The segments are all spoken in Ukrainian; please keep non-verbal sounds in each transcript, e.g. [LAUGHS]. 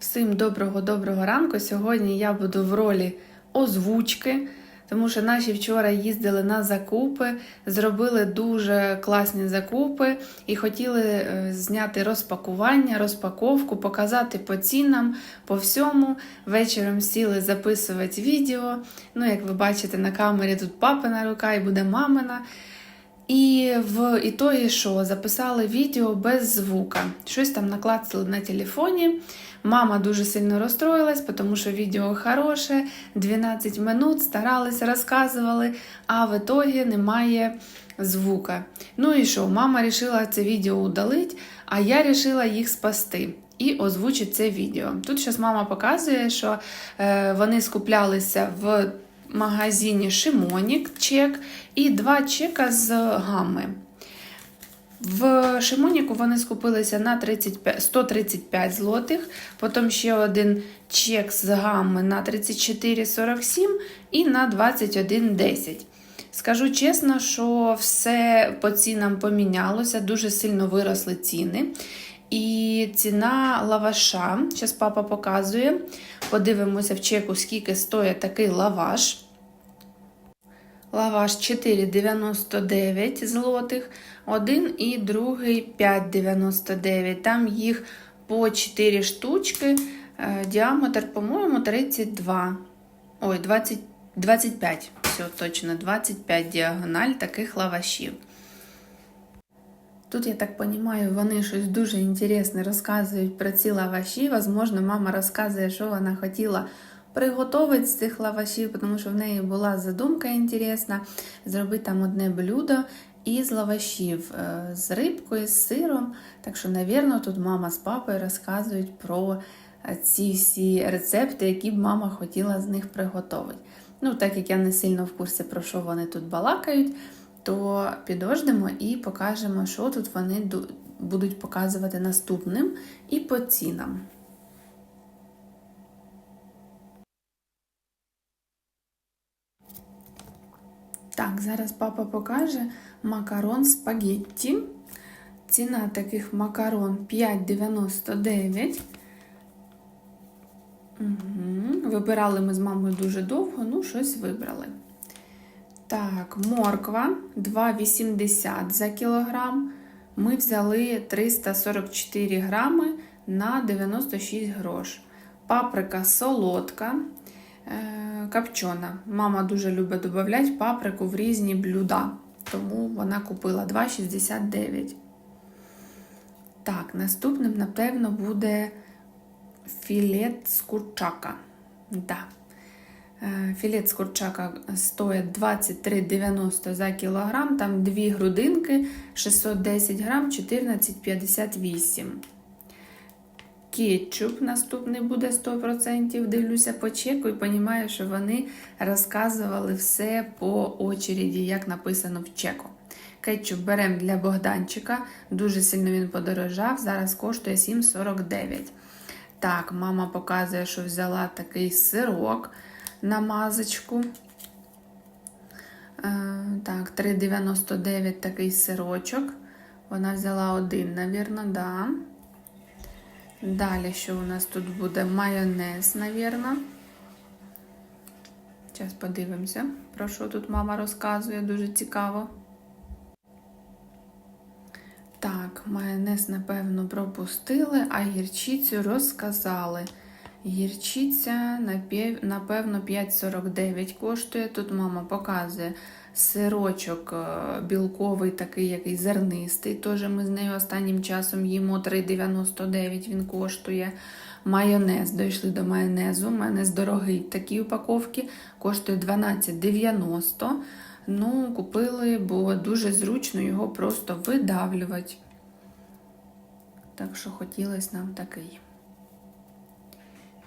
Всім доброго-доброго ранку. Сьогодні я буду в ролі озвучки, тому що наші вчора їздили на закупи, зробили дуже класні закупи і хотіли е, зняти розпакування, розпаковку, показати по цінам, по всьому. Вечором сіли записувати відео. Ну, як ви бачите, на камері тут папина рука і буде мамина. І в ітогі що? Записали відео без звука. Щось там наклацали на телефоні. Мама дуже сильно розстроїлась, тому що відео хороше, 12 минут, старалися, розказували, а в ітогі немає звука. Ну і що? Мама вирішила це відео удалити, а я вирішила їх спасти. І озвучить це відео. Тут зараз мама показує, що е, вони скуплялися в магазині Шимонік чек і два чека з гами. В Шимоніку вони скупилися на 35, 135 злотих, потім ще один чек з гами на 34,47 і на 21,10. Скажу чесно, що все по цінам помінялося, дуже сильно виросли ціни. І ціна лаваша, зараз папа показує. Подивимося в чеку, скільки стоїть такий лаваш. Лаваш 4,99 злотих, один і другий 5,99. Там їх по 4 штучки. Е, Діаметр, по-моєму, 32. Ой, 20, 25. Все, точно, 25 діагональ таких лавашів. Тут, я так розумію, вони щось дуже інтересне розказують про ці лаваші. Возможно, мама розказує, що вона хотіла приготувати з цих лавашів, тому що в неї була задумка інтересна зробити там одне блюдо із лавашів е, з рибкою, з сиром. Так що, навірно, тут мама з папою розказують про е, ці всі рецепти, які б мама хотіла з них приготувати. Ну, так як я не сильно в курсі, про що вони тут балакають, то підождемо і покажемо, що тут вони будуть показувати наступним і по цінам. Так, зараз папа покаже макарон спагетті. Ціна таких макарон 5,99. Угу. Вибирали ми з мамою дуже довго, ну, щось вибрали. Так, морква 2,80 за кілограм. Ми взяли 344 грами на 96 грош. Паприка солодка. Копчена. Мама дуже любить додати паприку в різні блюда, тому вона купила 2,69. Так, наступним, напевно, буде філет з курчака. Да. Філет з курчака стоїть 23,90 за кілограм, там дві грудинки 610 грам 14,58. Кетчуп наступний буде 100%. Дивлюся по чеку і розумію, що вони розказували все по очереді, як написано в чеку. Кетчуп беремо для Богданчика. Дуже сильно він подорожав. Зараз коштує 7,49. Так, мама показує, що взяла такий сирок на мазочку. Е, так, 3,99 такий сирочок. Вона взяла один, навірно, да. Далі, що у нас тут буде майонез, навірно. Зараз подивимося, про що тут мама розказує, дуже цікаво. Так, майонез, напевно, пропустили, а гірчицю розказали. Гірчиця, напевно, 5,49 коштує. Тут мама показує сирочок е, білковий, такий який зернистий. Теж ми з нею останнім часом їмо 3,99 він коштує. Майонез, дійшли до майонезу. Майонез дорогий в такій упаковці, коштує 12,90. Ну, купили, бо дуже зручно його просто видавлювати. Так що хотілося нам такий.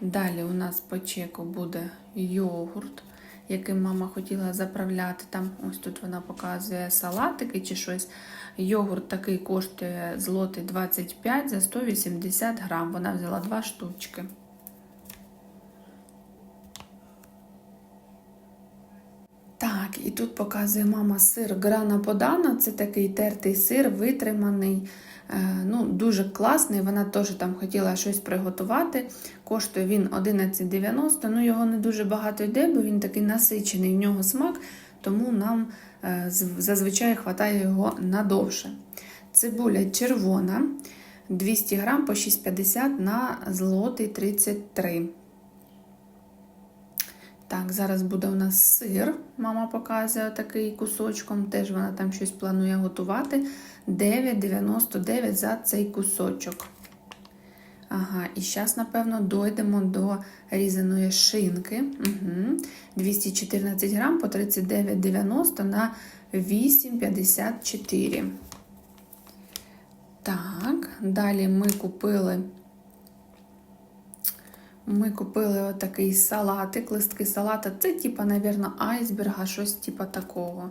Далі у нас по чеку буде йогурт яким мама хотіла заправляти. Там ось тут вона показує салатики чи щось. Йогурт такий коштує злотий 25 за 180 грам. Вона взяла два штучки. Так, і тут показує мама сир Грана Подано. Це такий тертий сир, витриманий. Е, ну, Дуже класний. Вона теж там хотіла щось приготувати. Коштує він 11,90. Ну, його не дуже багато йде, бо він такий насичений, в нього смак, тому нам е, зазвичай хватає його надовше. Цибуля червона 200 грам по 6,50 на злотий 33. Так, зараз буде у нас сир. Мама показує такий кусочком. Теж вона там щось планує готувати. 9,99 за цей кусочок. Ага, і зараз, напевно, дойдемо до різаної шинки. Угу. 214 грам по 39,90 на 8,54. Так, далі ми купили. Ми купили отакий салатик, листки салата. Це, типа, напевно, айсберга, щось типа такого.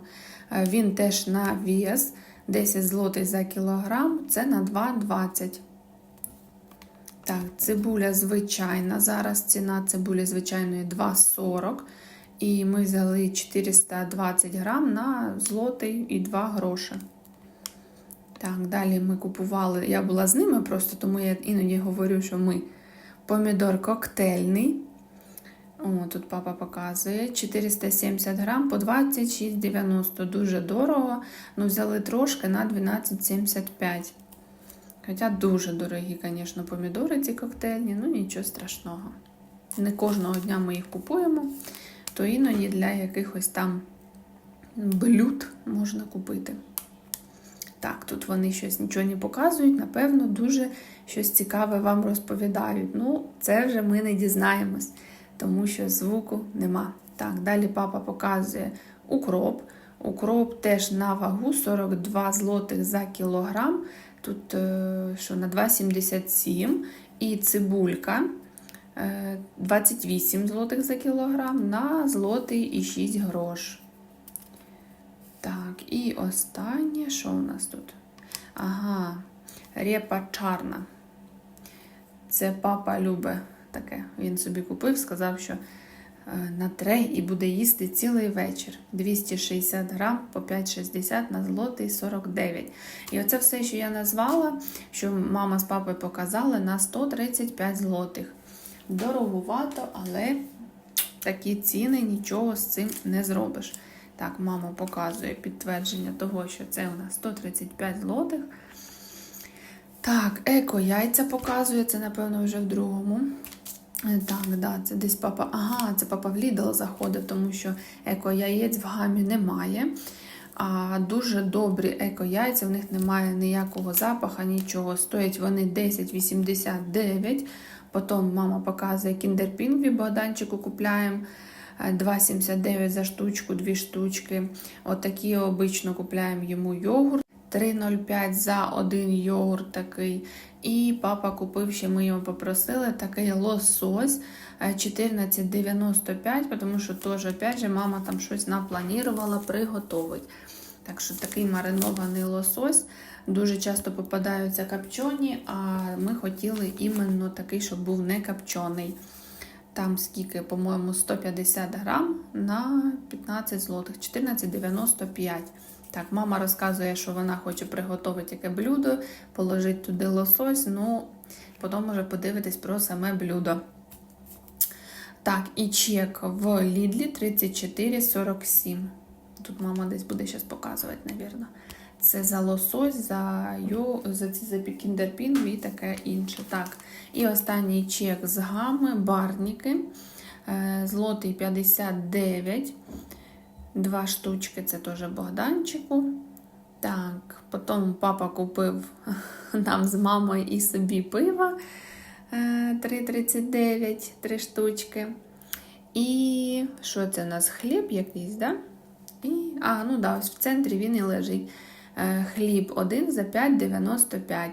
Е, Він теж на вес 10 злотих за кілограм, це на 2,20. Так, цибуля звичайна. Зараз ціна цибулі звичайної 2,40. І ми взяли 420 грам на злотий і 2 гроші. Так, далі ми купували. Я була з ними просто, тому я іноді говорю, що ми помідор коктейльний. О, тут папа показує 470 грам по 26,90. Дуже дорого. Ну, взяли трошки на 12,75. Хоча дуже дорогі, звісно, помідори ці коктейльні, ну нічого страшного. Не кожного дня ми їх купуємо, то іноді для якихось там блюд можна купити. Так, тут вони щось нічого не показують, напевно, дуже щось цікаве вам розповідають. Ну, це вже ми не дізнаємось, тому що звуку нема. Так, далі папа показує укроп. Укроп теж на вагу 42 злотих за кілограм. Тут е, що на 2,77 і цибулька е, 28 злотих за кілограм на злотий і 6 грош. Так, і останнє, що у нас тут? Ага, репа чарна. Це папа любить таке. Він собі купив, сказав, що е, натре і буде їсти цілий вечір. 260 грам по 5,60 на злотий 49. І оце все, що я назвала, що мама з папою показали, на 135 злотих. Дорогувато, але такі ціни нічого з цим не зробиш. Так, мама показує підтвердження того, що це у нас 135 злотих. Так, еко яйця показує, це, напевно, вже в другому. Е, Так, да, це десь папа. Ага, це папа в Lidl заходив, тому що еко яєць в гамі немає. А дуже добрі еко яйця, в них немає ніякого запаха, нічого. Стоять вони 10,89. Потім мама показує кіндерпінгві, Богданчику купляємо. 2,79 за штучку, дві штучки. Отакі обично купляємо йому йогурт. 3,05 за один йогурт такий. І папа купив, ще ми його попросили, такий лосось е, 14,95, тому що теж, опять же, мама там щось напланувала приготувати. Так що такий маринований лосось. Дуже часто попадаються копчені, а ми хотіли іменно такий, щоб був не копчений. Там скільки, по-моєму, 150 грам на 15 злотих, 14,95. Так, мама розказує, що вона хоче приготувати яке блюдо, положити туди лосось, ну, потім може подивитись про саме блюдо. Так, і чек в Лідлі 34,47. Тут мама десь буде щось показувати, напевно. Це за лосось, за йо, за ці за кіндерпінгві і таке інше. Так. І останній чек з гами, барніки. Е, Злотий 59. Два штучки, це теж Богданчику. Так, потім папа купив [LAUGHS] нам з мамою і собі пиво е, 3,39, три штучки. І що це у нас? Хліб якийсь, да? І, а, ну да, в центрі він і лежить. Е, Хліб один за 5,95.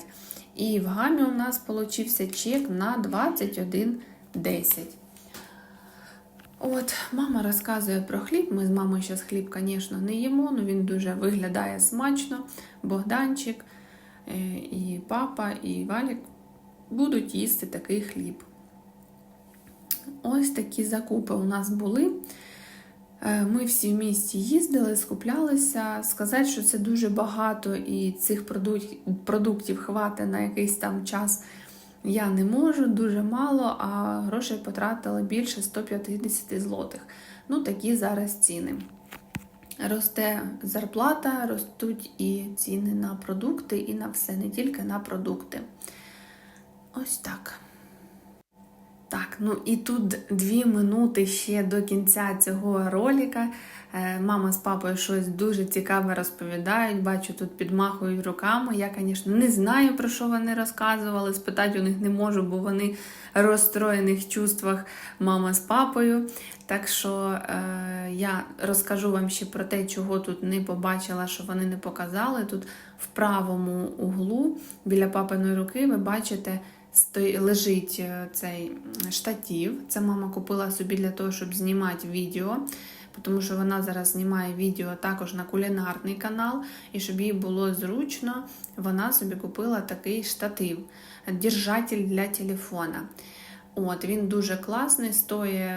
І в гамі у нас получився чек на 21,10. От, мама розказує про хліб. Ми з мамою зараз хліб, звісно, не їмо, але він дуже виглядає смачно. Богданчик, е, і папа, і Валік будуть їсти такий хліб. Ось такі закупи у нас були. Е, Ми всі в місті їздили, скуплялися. Сказати, що це дуже багато і цих продуктів хватить на якийсь там час. Я не можу, дуже мало, а грошей потратила більше 150 злотих. Ну, такі зараз ціни. Росте зарплата, ростуть і ціни на продукти, і на все, не тільки на продукти. Ось так. Так, ну і тут дві минути ще до кінця цього ролика. Е, Мама з папою щось дуже цікаве розповідають. Бачу, тут підмахують руками. Я, звісно, не знаю, про що вони розказували. Спитати у них не можу, бо вони в розстроєних чувствах мама з папою. Так що е, я розкажу вам ще про те, чого тут не побачила, що вони не показали. Тут в правому углу біля папиної руки ви бачите лежить е, цей штатів. Це мама купила собі для того, щоб знімати відео, тому що вона зараз знімає відео також на кулінарний канал, і щоб їй було зручно, вона собі купила такий штатив, держатель для телефона. От, він дуже класний, стоїть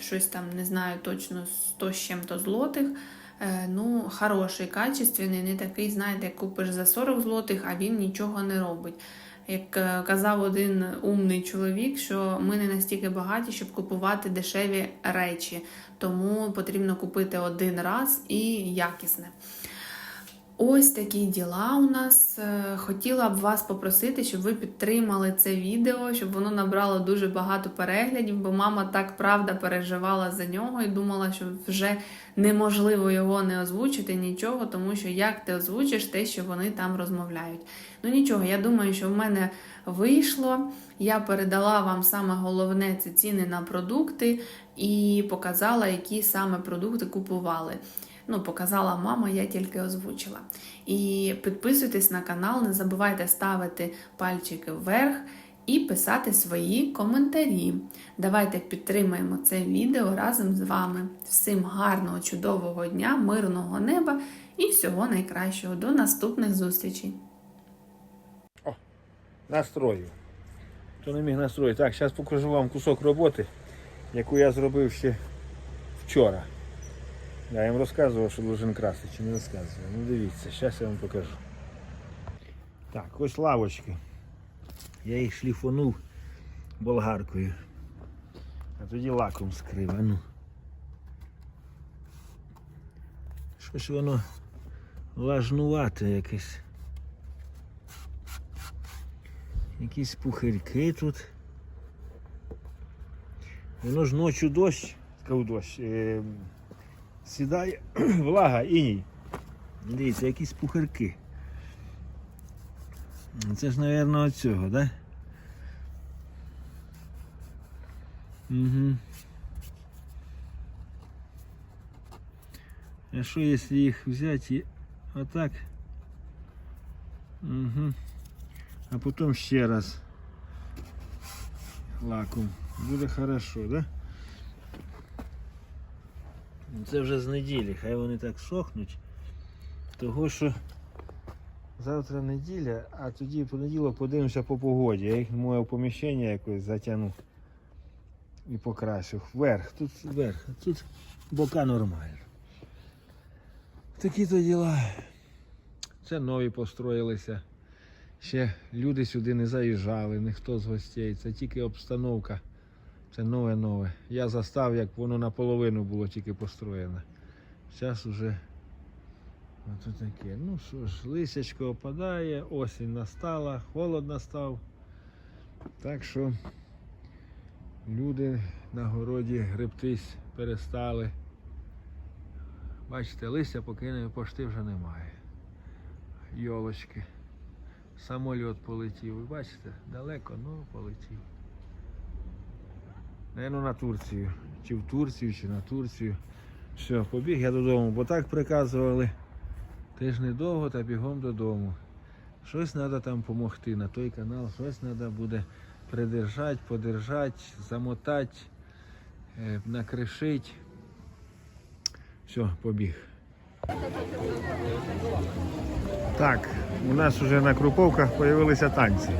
щось там, не знаю точно 100 з чим-то злотих. Е, Ну, хороший, качественний, не такий, знаєте, купиш за 40 злотих, а він нічого не робить. Як е, казав один умний чоловік, що ми не настільки багаті, щоб купувати дешеві речі, тому потрібно купити один раз і якісне. Ось такі діла у нас. Е, Хотіла б вас попросити, щоб ви підтримали це відео, щоб воно набрало дуже багато переглядів, бо мама так правда переживала за нього і думала, що вже неможливо його не озвучити нічого, тому що як ти озвучиш те, що вони там розмовляють. Ну нічого, я думаю, що в мене вийшло. Я передала вам саме головне це ціни на продукти і показала, які саме продукти купували. Ну, показала мама, я тільки озвучила. І підписуйтесь на канал, не забувайте ставити пальчики вверх і писати свої коментарі. Давайте підтримаємо це відео разом з вами. Всім гарного, чудового дня, мирного неба і всього найкращого. До наступних зустрічей! О, настрою. Хто не міг настроїти. Так, зараз покажу вам кусок роботи, яку я зробив ще вчора. Я їм розказував, що должен красти, чи не розказував. Ну дивіться, зараз я вам покажу. Так, ось лавочки. Я їх шліфонув болгаркою. А тоді лаком скрив. А ну. Щось воно влажнувате якесь. Якісь пухирки тут. Воно ж ночі дощ, кажу дощ, е, сідає [CLEARS THROAT] влага, іній. Дивіться, якісь пухирки. Це ж, мабуть, цього. Да? Угу. А що, якщо їх взяти і отак? Угу а потім ще раз лаком. Буде хорошо, да? Ну, Це вже з неділі, хай вони так сохнуть. Того що завтра неділя, а тоді понеділок подивимося по погоді. Я їх моє поміщення якось затягну і покрасю. Вверх, тут вверх, тут бока нормально. Такі то діла. Це нові построїлися. Ще люди сюди не заїжджали, ніхто з гостей. Це тільки обстановка. Це нове-нове. Я застав, як воно наполовину було тільки построєне. Зараз вже ото таке. Ну що ж, лисячко опадає, осінь настала, холод настав. Так що люди на городі гребтись перестали. Бачите, листя поки пошти вже немає. Йолочки. Самольот полетів. Ви бачите, далеко, ну полетів. Наверно, на Турцію. Чи в Турцію, чи на Турцію. Все, побіг я додому, бо так приказували. Теж недовго та бігом додому. Щось треба там допомогти на той канал, щось треба буде придержати, подержати, замотати, е, накришити. Все, побіг. Так, у нас вже на Круповках з'явилися танці.